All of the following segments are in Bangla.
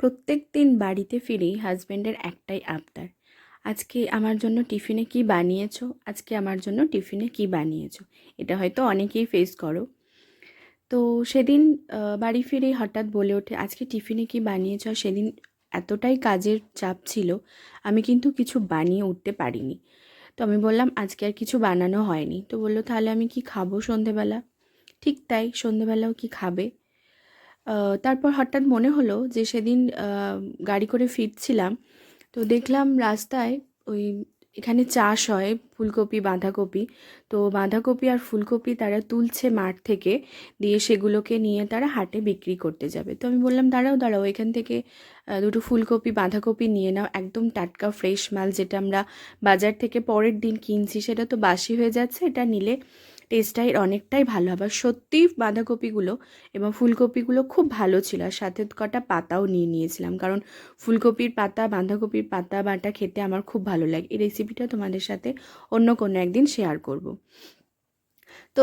প্রত্যেক দিন বাড়িতে ফিরেই হাজব্যান্ডের একটাই আবদার। আজকে আমার জন্য টিফিনে কি বানিয়েছো? আজকে আমার জন্য টিফিনে কি বানিয়েছো? এটা হয়তো অনেকেই ফেস করো। তো সেদিন বাড়ি ফিরেই হঠাৎ বলে ওঠে, আজকে টিফিনে কি বানিয়েছ? সেদিন এতটাই কাজের চাপ ছিল, আমি কিন্তু কিছু বানিয়ে উঠতে পারিনি। তো আমি বললাম, আজকে আর কিছু বানানো হয়নি। তো বলল, তাহলে আমি কি খাব সন্ধেবেলা? ঠিক তাই, সন্ধেবেলাও কি খাবে? তারপর হঠাৎ মনে হলো যে সেদিন গাড়ি করে ফিরছিলাম। তো দেখলাম রাস্তায় ওই এখানে চাষ হয় ফুলকপি, বাঁধাকপি। তো বাঁধাকপি আর ফুলকপি তারা তুলছে মাঠ থেকে, দিয়ে সেগুলোকে নিয়ে তারা হাটে বিক্রি করতে যাবে। তো আমি বললাম, দাঁড়াও দাঁড়াও, এখান থেকে দুটো ফুলকপি, বাঁধাকপি নিয়ে নাও। একদম টাটকা, ফ্রেশ মাল যেটা আমরা বাজার থেকে পরের দিন কিনছি, সেটা তো বাসি হয়ে যাচ্ছে, এটা নিলে টেস্টটাই অনেকটাই ভালো। হবে সত্যিই বাঁধাকপিগুলো এবং ফুলকপিগুলো খুব ভালো ছিল। আর সাথে কটা পাতাও নিয়ে নিয়েছিলাম। কারণ ফুলকপির পাতা, বাঁধাকপির পাতা, বাটা খেতে আমার খুব ভালো লাগে। এই রেসিপিটা তোমাদের সাথে অন্য কোনো একদিন শেয়ার করব। তো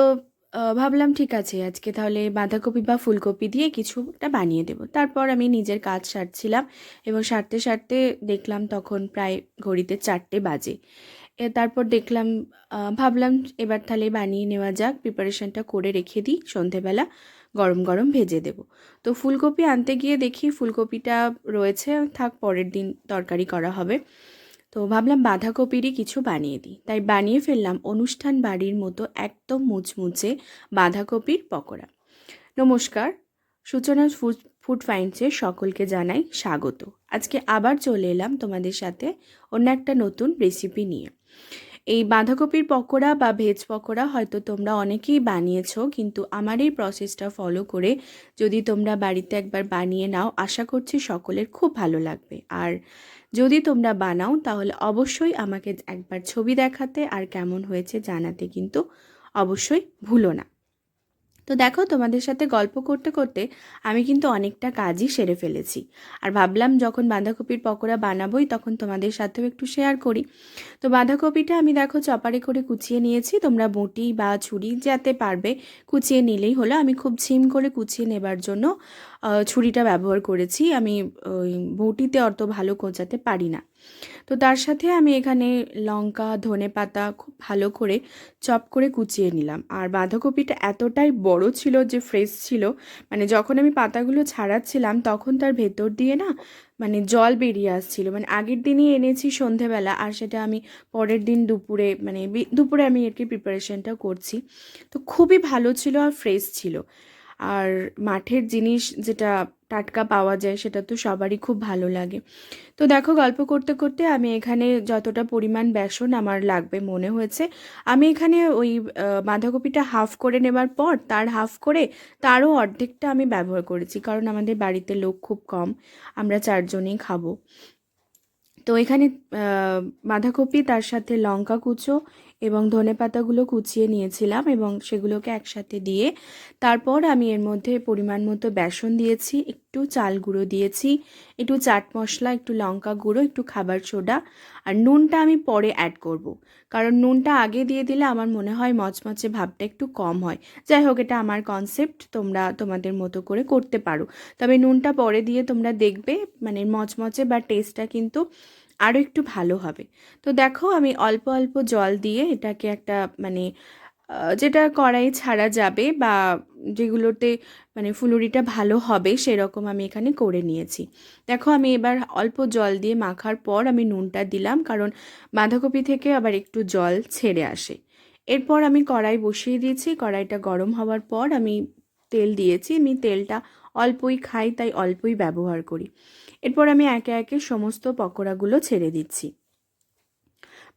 ভাবলাম ঠিক আছে, আজকে তাহলে বাঁধাকপি বা ফুলকপি দিয়ে কিছুটা বানিয়ে দেবো। তারপর আমি নিজের কাজ সারছিলাম এবং সারতে সারতে দেখলাম তখন প্রায় ঘড়িতে চারটে বাজে। এ, তারপর দেখলাম ভাবলাম এবার তাহলে বানিয়ে নেওয়া যাক। প্রিপারেশনটা করে রেখে দিই। সন্ধেবেলা গরম গরম ভেজে দেব। তো ফুলকপি আনতে গিয়ে দেখি ফুলকপিটা রয়েছে, থাক পরের দিন তরকারি করা হবে। তো ভাবলাম বাঁধাকপিরই কিছু বানিয়ে দিই। তাই বানিয়ে ফেললাম অনুষ্ঠান বাড়ির মতো একদম মুচমুচে বাঁধাকপির পকোড়া। নমস্কার সূচনা ফুড ফুড ফাইন্সের সকলকে জানাই স্বাগত। আজকে আবার চলে এলাম তোমাদের সাথে অন্য একটা নতুন রেসিপি নিয়ে। এই বাঁধাকপির পকোড়া বা ভেজ পকোড়া হয়তো তোমরা অনেকেই বানিয়েছো, কিন্তু আমার এই প্রসেসটা ফলো করে যদি তোমরা বাড়িতে একবার বানিয়ে নাও, আশা করছি সকলের খুব ভালো লাগবে। আর যদি তোমরা বানাও, তাহলে অবশ্যই আমাকে একবার ছবি দেখাতে আর কেমন হয়েছে জানাতে কিন্তু অবশ্যই ভুলো না। তো দেখো, তোমাদের সাথে গল্প করতে করতে আমি কিন্তু অনেকটা কাজই সেরে ফেলেছি। আর ভাবলাম যখন বাঁধাকপির পকোড়া বানাবোই তখন তোমাদের সাথেও একটু শেয়ার করি। তো বাঁধাকপিটা আমি দেখো চপারে করে কুচিয়ে নিয়েছি। তোমরা বটি বা ছুরি যাতে পারবে কুচিয়ে নিলেই হলো। আমি খুব ঝিম করে কুচিয়ে নেবার জন্য ছুরিটা ব্যবহার করেছি। আমি ওই বটিতে অত ভালো কোচাতে পারি না। তো তার সাথে আমি এখানে লঙ্কা, ধনে পাতা খুব ভালো করে চপ করে কুচিয়ে নিলাম। আর বাঁধাকপিটা এতটাই বড় ছিল যে ফ্রেশ ছিল মানে যখন আমি পাতাগুলো ছাড়াচ্ছিলাম তখন তার ভেতর দিয়ে না মানে জল বেরিয়ে আসছিল। মানে আগের দিনই এনেছি সন্ধেবেলা আর সেটা আমি পরের দিন দুপুরে মানে দুপুরে আমি আর কি প্রিপারেশনটা করছি। তো খুবই ভালো ছিল আর ফ্রেশ ছিল। আর মাঠের জিনিস যেটা টাটকা পাওয়া যায়, সেটা তো সবারই খুব ভালো লাগে। তো দেখো, গল্প করতে করতে আমি এখানে যতটা পরিমাণ বেসন আমার লাগবে মনে হয়েছে, আমি এখানে ওই বাঁধাকপিটা হাফ করে নেবার পর তার হাফ করে তারও অর্ধেকটা আমি ব্যবহার করেছি, কারণ আমাদের বাড়িতে লোক খুব কম, আমরা চারজনেই খাব। তো এখানে বাঁধাকপি, তার সাথে লঙ্কা কুচো এবং ধনেপাতাগুলো কুচিয়ে নিয়েছিলাম এবং সেগুলোকে একসাথে দিয়ে তারপর আমি এর মধ্যে পরিমাণ মতো বেসন দিয়েছি, একটু চাল গুঁড়ো দিয়েছি, একটু চাট মশলা, একটু লঙ্কা গুঁড়ো, একটু খাবার সোডা আর নুনটা আমি পরে অ্যাড করব। কারণ নুনটা আগে দিয়ে দিলে আমার মনে হয় মচমচে ভাবটা একটু কম হয় যাই হোক, এটা আমার কনসেপ্ট তোমরা তোমাদের মতো করে করতে পারো তবে নুনটা পরে দিয়ে তোমরা দেখবে মানে মচমচে বা টেস্টটা কিন্তু আরও একটু ভালো হবে। তো দেখো আমি অল্প অল্প জল দিয়ে এটাকে একটা মানে যেটা কড়াই ছাড়া যাবে বা যেগুলোতে মানে ফুলুরিটা ভালো হবে সেরকম আমি এখানে করে নিয়েছি। দেখো আমি এবার অল্প জল দিয়ে মাখার পর আমি নুনটা দিলাম কারণ বাঁধাকপি থেকে আবার একটু জল ছেড়ে আসে। এরপর আমি কড়াই বসিয়ে দিয়েছি, কড়াইটা গরম হওয়ার পর আমি তেল দিয়েছি, আমি তেলটা অল্পই খাই, তাই অল্পই ব্যবহার করি। এরপর আমি একে একে সমস্ত পকোড়াগুলো ছেড়ে দিচ্ছি।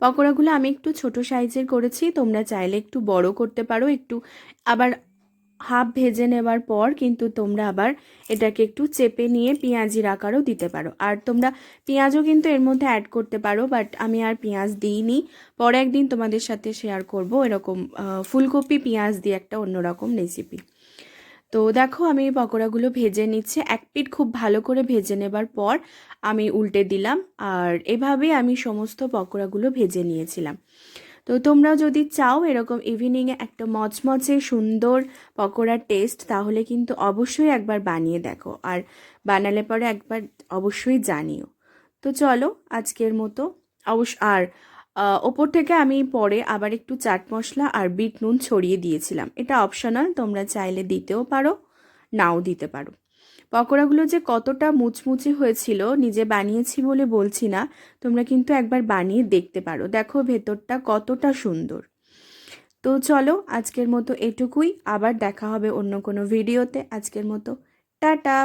পকোড়াগুলো আমি একটু ছোট সাইজের করেছি, তোমরা চাইলে একটু বড় করতে পারো, একটু আবার হাফ ভেজে নেবার পর কিন্তু তোমরা আবার এটাকে একটু চেপে নিয়ে পেঁয়াজির আকারও দিতে পারো। আর তোমরা পেঁয়াজও কিন্তু এর মধ্যে অ্যাড করতে পারো বাট আমি আর পেঁয়াজ দিইনি। পরে একদিন তোমাদের সাথে শেয়ার করব এরকম ফুলকপি পেঁয়াজ দিয়ে একটা অন্যরকম রেসিপি তো দেখো আমি এই পকোড়াগুলো ভেজে নিচ্ছি। এক পিঠ খুব ভালো করে ভেজে নেবার পর আমি উল্টে দিলাম আর এভাবেই আমি সমস্ত পকোড়াগুলো ভেজে নিয়েছিলাম। তো তোমরাও যদি চাও এরকম ইভিনিংয়ে একটা মচমচে সুন্দর পকোড়ার টেস্ট তাহলে কিন্তু অবশ্যই একবার বানিয়ে দেখো আর বানালে পরে একবার অবশ্যই জানিও। তো চলো আজকের মতো। অবশ্য আর ওপর থেকে আমি পরে আবার একটু চাট মশলা আর বিট নুন ছড়িয়ে দিয়েছিলাম। এটা অপশনাল তোমরা চাইলে দিতেও পারো, নাও দিতে পারো। পকোড়াগুলো যে কতটা মুচমুচে হয়েছিল, নিজে বানিয়েছি বলে বলছি না, তোমরা কিন্তু একবার বানিয়ে দেখতে পারো। দেখো ভেতরটা কতটা সুন্দর। তো চলো, আজকের মতো এটুকুই। আবার দেখা হবে অন্য কোনো ভিডিওতে আজকের মতো, টাটা!